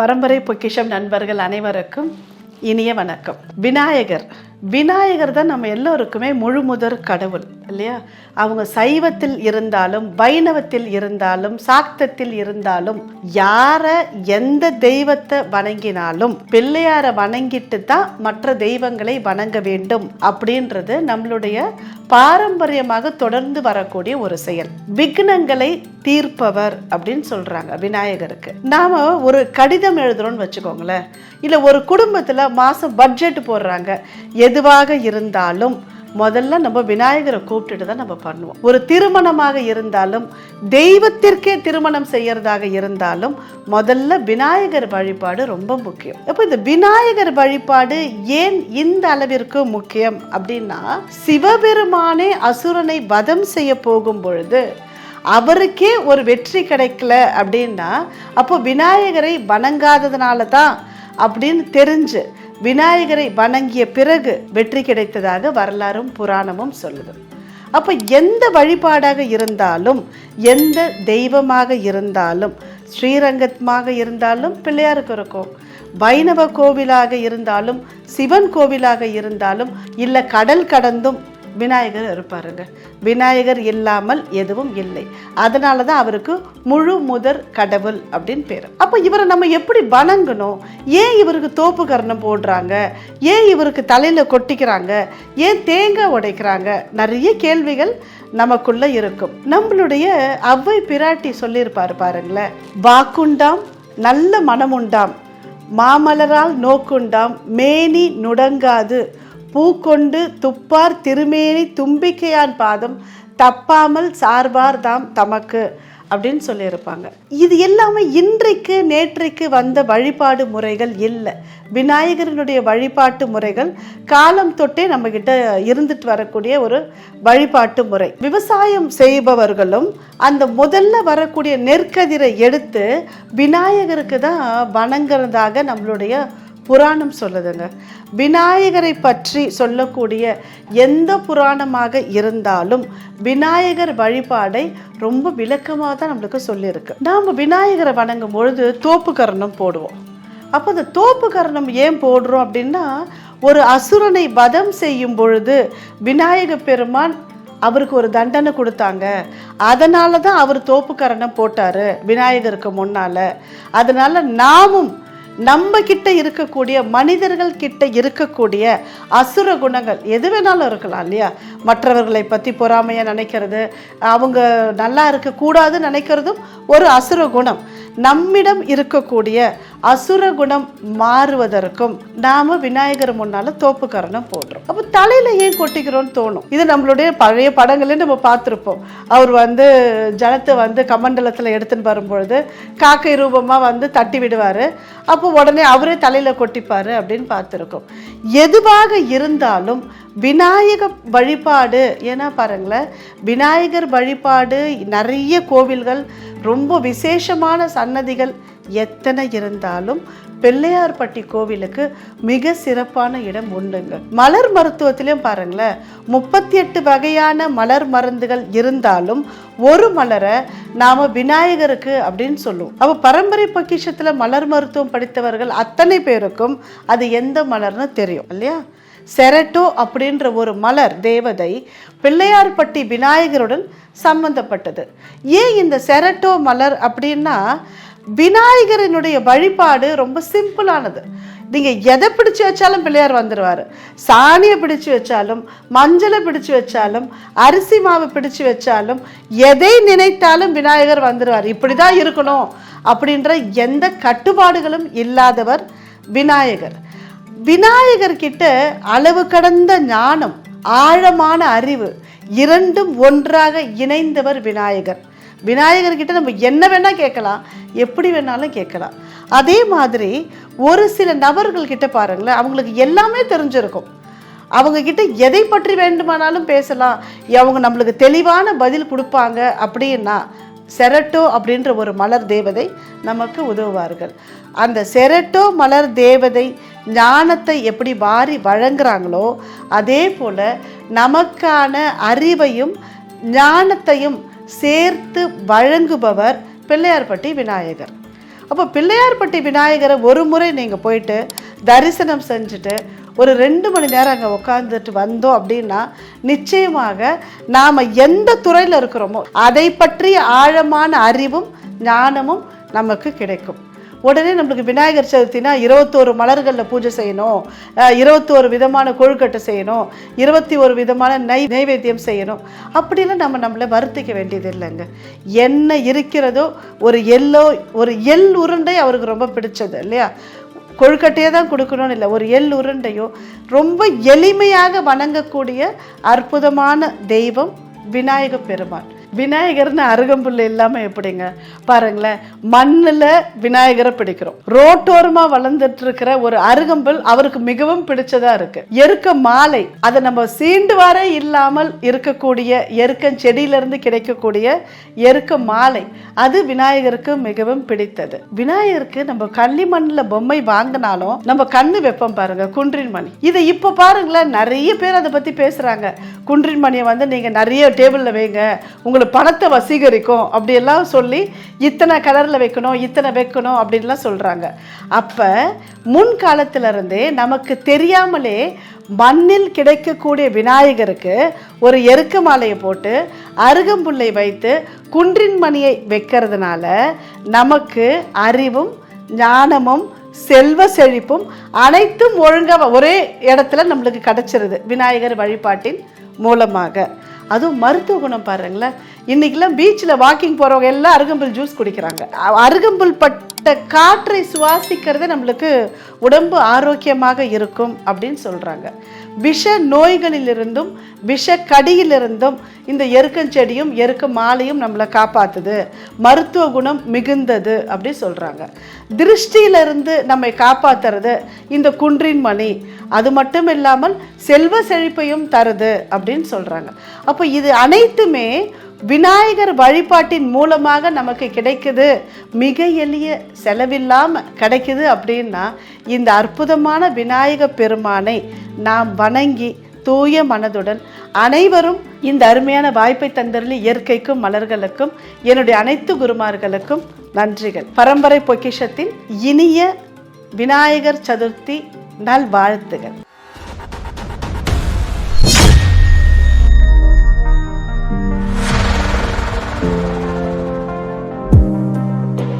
பரம்பரை பொக்கிஷம் நண்பர்கள் அனைவருக்கும் இனிய வணக்கம். விநாயகர். விநாயகர் தான் நம்ம எல்லோருக்குமே முழுமுதற் கடவுள் இல்லையா? அவங்க சைவத்தில் இருந்தாலும் வைணவத்தில் இருந்தாலும் சாக்தத்தில் இருந்தாலும் யார எந்த தெய்வத்தை வணங்கினாலும் பிள்ளையாரை வணங்கிட்டு தான் மற்ற தெய்வங்களை வணங்க வேண்டும் அப்படின்றது நம்மளுடைய பாரம்பரியமாக தொடர்ந்து வரக்கூடிய ஒரு செயல். விக்னங்களை தீர்ப்பவர் அப்படின்னு சொல்கிறாங்க விநாயகருக்கு. நாம் ஒரு கடிதம் எழுதுறோம்னு வச்சுக்கோங்களேன். இல்லை ஒரு குடும்பத்தில் மாதம் பட்ஜெட் போடுறாங்க. எதுவாக இருந்தாலும் முதல்ல நம்ம விநாயகரை கூப்பிட்டுட்டு தான் நம்ம பண்ணுவோம். ஒரு திருமணமாக இருந்தாலும் தெய்வத்திற்கே திருமணம் செய்யறதாக இருந்தாலும் முதல்ல விநாயகர் வழிபாடு ரொம்ப முக்கியம். அப்போ இந்த விநாயகர் வழிபாடு ஏன் இந்த அளவிற்கு முக்கியம் அப்படின்னா சிவபெருமானே அசுரனை வதம் செய்ய போகும் பொழுது அவருக்கே ஒரு வெற்றி கிடைக்கல அப்படின்னா அப்போ விநாயகரை வணங்காததுனால தான் அப்படின்னு தெரிஞ்சு விநாயகரை வணங்கிய பிறகு வெற்றி கிடைத்ததாக வரலாறும் புராணமும் சொல்லுது. அப்போ எந்த வழிபாடாக இருந்தாலும் எந்த தெய்வமாக இருந்தாலும் ஸ்ரீரங்கமாக இருந்தாலும் பிள்ளையாருக்கு இருக்கும். வைணவ கோவிலாக இருந்தாலும் சிவன் கோவிலாக இருந்தாலும் இல்லை கடல் கடந்தும் விநாயகர் இருப்பாருங்க. விநாயகர் இல்லாமல் எதுவும் இல்லை. அதனால தான் அவருக்கு முழு முதற் கடவுள் அப்படின்னு பேர். அப்போ இவரை நம்ம எப்படி வணங்கணும்? ஏன் இவருக்கு தோப்பு கரணம் போடுறாங்க? ஏன் இவருக்கு தலையில் கொட்டிக்கிறாங்க? ஏன் தேங்காய் உடைக்கிறாங்க? நிறைய கேள்விகள் நமக்குள்ளே இருக்கும். நம்மளுடைய அவ்வை பிராட்டி சொல்லியிருப்பாரு பாருங்களேன். வாக்குண்டாம் நல்ல மனமுண்டாம். மாமலரால் நோக்குண்டாம். மேனி நுடங்காது. பூக்கொண்டு துப்பார் திருமேனி தும்பிக்கையான் பாதம் தப்பாமல் சார்பார் தாம் தமக்கு அப்படின்னு சொல்லியிருப்பாங்க. இது எல்லாமே இன்றைக்கு நேற்றைக்கு வந்த வழிபாடு முறைகள் இல்லை. விநாயகரினுடைய வழிபாட்டு முறைகள் காலம் தொட்டே நம்ம இருந்துட்டு வரக்கூடிய ஒரு வழிபாட்டு முறை. விவசாயம் செய்பவர்களும் அந்த முதல்ல வரக்கூடிய நெற்கதிரை எடுத்து விநாயகருக்கு தான் வணங்குறதாக நம்மளுடைய புராணம் சொல்லுதுங்க. விநாயகரை பற்றி சொல்லக்கூடிய எந்த புராணமாக இருந்தாலும் விநாயகர் வழிபாடை ரொம்ப விளக்கமாக தான் நம்மளுக்கு சொல்லியிருக்கு. நாம் விநாயகரை வணங்கும் பொழுது தோப்புக்கரணம் போடுவோம். அப்போ அந்த தோப்புக்கரணம் ஏன் போடுறோம் அப்படின்னா ஒரு அசுரனை வதம் செய்யும் பொழுது விநாயக பெருமான் அவருக்கு ஒரு தண்டனை கொடுத்தாங்க. அதனால தான் அவர் தோப்புக்கரணம் போட்டார் விநாயகருக்கு முன்னால். அதனால் நாமும் நம்ம கிட்ட இருக்கக்கூடிய மனிதர்கள் கிட்ட இருக்கக்கூடிய அசுர குணங்கள் எது வேணாலும் இருக்கலாம் இல்லையா? மற்றவர்களை பற்றி பொறாமையாக நினைக்கிறது அவங்க நல்லா இருக்கக்கூடாதுன்னு நினைக்கிறதும் ஒரு அசுர குணம். நம்மிடம் இருக்கக்கூடிய அசுர குணம் மாறுவதற்கும் நாம விநாயகர் முன்னால தோப்புக்கரணம் போடுறோம். அப்போ தலையில ஏன் கொட்டிக்கிறோம்னு தோணும். இது நம்மளுடைய பழைய படங்களே நம்ம பார்த்துருப்போம். அவர் வந்து ஜலத்தை வந்து கமண்டலத்தில் எடுத்துன்னு வரும்பொழுது காக்கை ரூபமா வந்து தட்டி விடுவாரு. அப்போ உடனே அவரே தலையில கொட்டிப்பாரு அப்படின்னு பார்த்துருக்கோம். எதுவாக இருந்தாலும் விநாயக வழிபாடு ஏன்னா பாருங்களேன் விநாயகர் வழிபாடு நிறைய கோவில்கள் ரொம்ப விசேஷமான சன்னதிகள் எத்தனை இருந்தாலும் பிள்ளையார்பட்டி கோவிலுக்கு மிக சிறப்பான இடம் உண்டுங்க மலர் மருத்துவத்திலையும் பாருங்களேன் முப்பத்தி எட்டு வகையான மலர் மருந்துகள் இருந்தாலும் ஒரு மலரை நாம விநாயகருக்கு அப்படின்னு சொல்லுவோம். அப்போ பரம்பரை பொக்கிஷத்துல மலர் மருத்துவம் படித்தவர்கள் அத்தனை பேருக்கும் அது எந்த மலர்னு தெரியும் இல்லையா? செரட்டோ அப்படின்ற ஒரு மலர் தேவதை பிள்ளையார்பட்டி விநாயகருடன் சம்பந்தப்பட்டது. ஏன் இந்த செரட்டோ மலர் அப்படின்னா விநாயகரினுடைய வழிபாடு ரொம்ப சிம்பிளானது. நீங்கள் எதை பிடிச்சு வச்சாலும் பிள்ளையார் வந்துடுவார் சாணியை பிடிச்சு வச்சாலும் மஞ்சளை பிடிச்சு வச்சாலும் அரிசி மாவு பிடிச்சு வச்சாலும் எதை நினைத்தாலும் விநாயகர் வந்துடுவார் இப்படி தான் இருக்கணும் அப்படின்ற எந்த கட்டுப்பாடுகளும் இல்லாதவர் விநாயகர். விநாயகர் கிட்ட அளவு கடந்த ஞானம் ஆழமான அறிவு இரண்டும் ஒன்றாக இணைந்தவர் விநாயகர். விநாயகர்கிட்ட நம்ம என்ன வேணால் கேட்கலாம் எப்படி வேணாலும் கேட்கலாம். அதே மாதிரி ஒரு சில நபர்கள் கிட்ட பாருங்களேன் அவங்களுக்கு எல்லாமே தெரிஞ்சிருக்கும். அவங்கக்கிட்ட எதை பற்றி வேண்டுமானாலும் பேசலாம். அவங்க நம்மளுக்கு தெளிவான பதில் கொடுப்பாங்க அப்படின்னா செரட்டோ அப்படின்ற ஒரு மலர் தேவதை நமக்கு உதவுவார்கள். அந்த செரட்டோ மலர் தேவதை ஞானத்தை எப்படி வாரி வழங்குறாங்களோ அதே போல் நமக்கான அறிவையும் ஞானத்தையும் சேர்த்து வழங்குபவர் பிள்ளையார்பட்டி விநாயகர். அப்போ பிள்ளையார்பட்டி விநாயகரை ஒரு முறை நீங்கள் போயிட்டு தரிசனம் செஞ்சுட்டு ஒரு ரெண்டு மணி நேரம் அங்கே உட்காந்துட்டு வந்தோம் அப்படின்னா நிச்சயமாக நாம் எந்த துறையில் இருக்கிறோமோ அதை பற்றிய ஆழமான அறிவும் ஞானமும் நமக்கு கிடைக்கும். உடனே நம்மளுக்கு விநாயகர் சதுர்த்தினா இருபத்தோரு மலர்களில் பூஜை செய்யணும். இருபத்தோரு விதமான கொழுக்கட்டை செய்யணும். இருபத்தி ஒரு விதமான நெய் நைவேத்தியம் செய்யணும். அப்படிலாம் நம்ம நம்மளை வருத்திக்க வேண்டியது இல்லைங்க. என்ன இருக்கிறதோ ஒரு எல்லோ ஒரு எள் உருண்டை அவருக்கு ரொம்ப பிடிச்சது இல்லையா? கொழுக்கட்டையே தான் கொடுக்கணும்னு இல்லை. ஒரு எள் உருண்டையோ ரொம்ப எளிமையாக வணங்கக்கூடிய அற்புதமான தெய்வம் விநாயக பெருமான். விநாயகர்னு அருகம்புல் இல்லாமல் எப்படிங்க? பாருங்களேன் மண்ணில் விநாயகரை பிடிக்கிறோம். ரோட்டோரமாக வளர்ந்துட்டு இருக்கிற ஒரு அருகம்புல் அவருக்கு மிகவும் பிடிச்சதா இருக்கு. எருக்க மாலை அதை நம்ம சீண்டுவாரே இல்லாமல் இருக்கக்கூடிய எருக்கன் செடியிலிருந்து கிடைக்கக்கூடிய எருக்க மாலை அது விநாயகருக்கு மிகவும் பிடித்தது. விநாயகருக்கு நம்ம களிமண்ணில் பொம்மை வாங்கினாலும் நம்ம கண்ணு வைப்போம் பாருங்க குன்றின் மணி. இதை இப்போ பாருங்களேன் நிறைய பேர் அதை பற்றி பேசுகிறாங்க குன்றின் மணியை வந்து நீங்கள் நிறைய டேபிளில் வைங்க உங்களுக்கு பணத்தை வசீகரிக்கும் அப்படியெல்லாம் சொல்லி இத்தனை கலரில் வைக்கணும் இத்தனை வைக்கணும் அப்படின்லாம் சொல்கிறாங்க அப்போ முன் காலத்திலிருந்தே நமக்கு தெரியாமலே மண்ணில் கிடைக்கக்கூடிய விநாயகருக்கு ஒரு எருக்க மாலையை போட்டு அருகம்புல்லை வைத்து குன்றின் மணியை வைக்கிறதுனால நமக்கு அறிவும் ஞானமும் செல்வ செழிப்பும் அனைத்தும் ஒழுங்காக ஒரே இடத்துல நம்மளுக்கு கிடைச்சிருது. விநாயகர் வழிபாட்டின் மூலமாக. அதுவும் மருத்துவ குணம் பாருங்களேன். இன்னைக்கெல்லாம் பீச்சில் வாக்கிங் போகிறவங்க எல்லாம் அருகம்புல் ஜூஸ் குடிக்கிறாங்க. அருகம்புல் பட்ட காற்றை சுவாசிக்கிறதே நம்மளுக்கு உடம்பு ஆரோக்கியமாக இருக்கும் அப்படின்னு சொல்கிறாங்க விஷ நோய்களிலிருந்தும் விஷ கடியிலிருந்தும் இந்த எருக்கஞ்செடியும் எருக்க மாலையும் நம்மளை காப்பாத்துது. மருத்துவ குணம் மிகுந்தது அப்படி சொல்கிறாங்க திருஷ்டியிலிருந்து நம்மை காப்பாத்துறது இந்த குன்றின் மணி. அது மட்டும் இல்லாமல் செல்வ செழிப்பையும் தருது அப்படின்னு சொல்கிறாங்க அப்போ இது அனைத்துமே விநாயகர் வழிபாட்டின் மூலமாக நமக்கு கிடைக்குது. மிக எளிய செலவில்லாமல் கிடைக்குது அப்படின்னா இந்த அற்புதமான விநாயக பெருமானை நாம் வணங்கி தூய மனதுடன் அனைவரும் இந்த அருமையான வாய்ப்பை தந்தருளி இயற்கைக்கும் மலர்களுக்கும் என்னுடைய அனைத்து குருமார்களுக்கும் நன்றிகள். பரம்பரை பொக்கிஷத்தின் இனிய விநாயகர் சதுர்த்தி நல்வாழ்த்துகள்.